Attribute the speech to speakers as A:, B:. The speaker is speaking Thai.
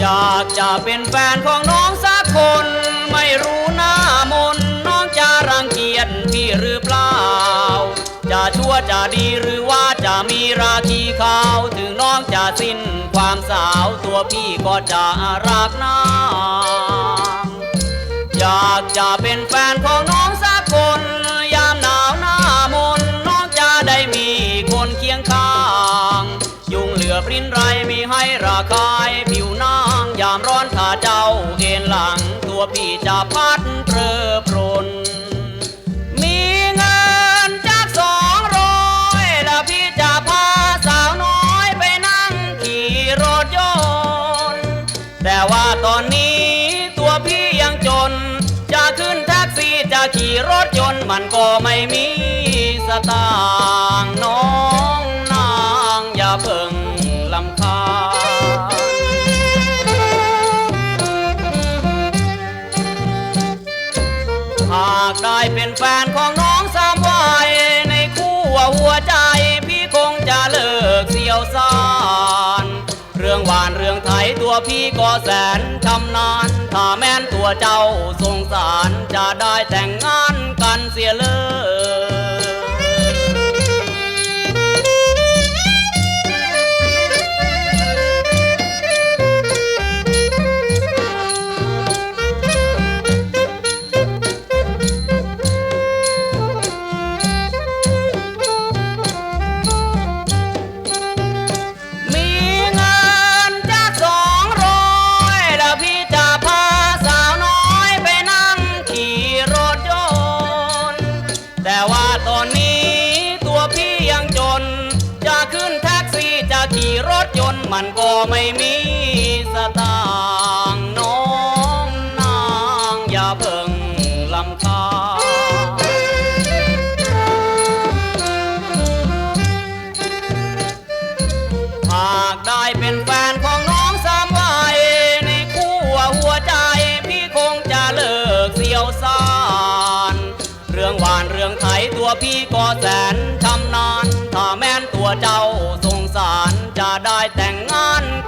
A: อยากจะเป็นแฟนของน้องสักคน ไม่รู้หน้ามนน้องจะรังเกียจพี่หรือเปล่า จะชั่วจะดีหรือว่าจะมีราคีขาวถึงน้องจะสิ้นความสาวตัวพี่ก็จะรักนางอยากจะเป็นแฟน ให้ราคายผิวนางยามร้อนขาเจ้าเอ็นหลัง ตัวพี่จะพัดเพลอปรน มีเงินจากสองร้อยแล้วพี่จะพาสาวน้อยไปนั่งขี่รถยนต์ แต่ว่าตอนนี้ตัวพี่ยังจน จะขึ้นแท็กซี่จะขี่รถยนต์มันก็ไม่มีสตางากได้เป็นแฟนของน้องสามวัยในคู่หัวใจพี่คงจะเลิกเสียวสานเรื่องหวานเรื่องไทยตัวพี่ก็แสนชำนาญถ้าแม่นตัวเจ้าสงสารจะได้แต่งงานกันเสียเลย ซี่รถยนต์มันก็ไม่มีสตางค์น้องนางอย่าเพิ่งลำคาหากได้เป็นแฟนของน้องสามวัยในคู่หัวใจพี่คงจะเลิกเสียวสานเรื่องหวานเรื่องไทยตัวพี่ก็แสนชำนาญถ้าแม่นตัวเจ้าสงสาร จะได้แต่งงานกัน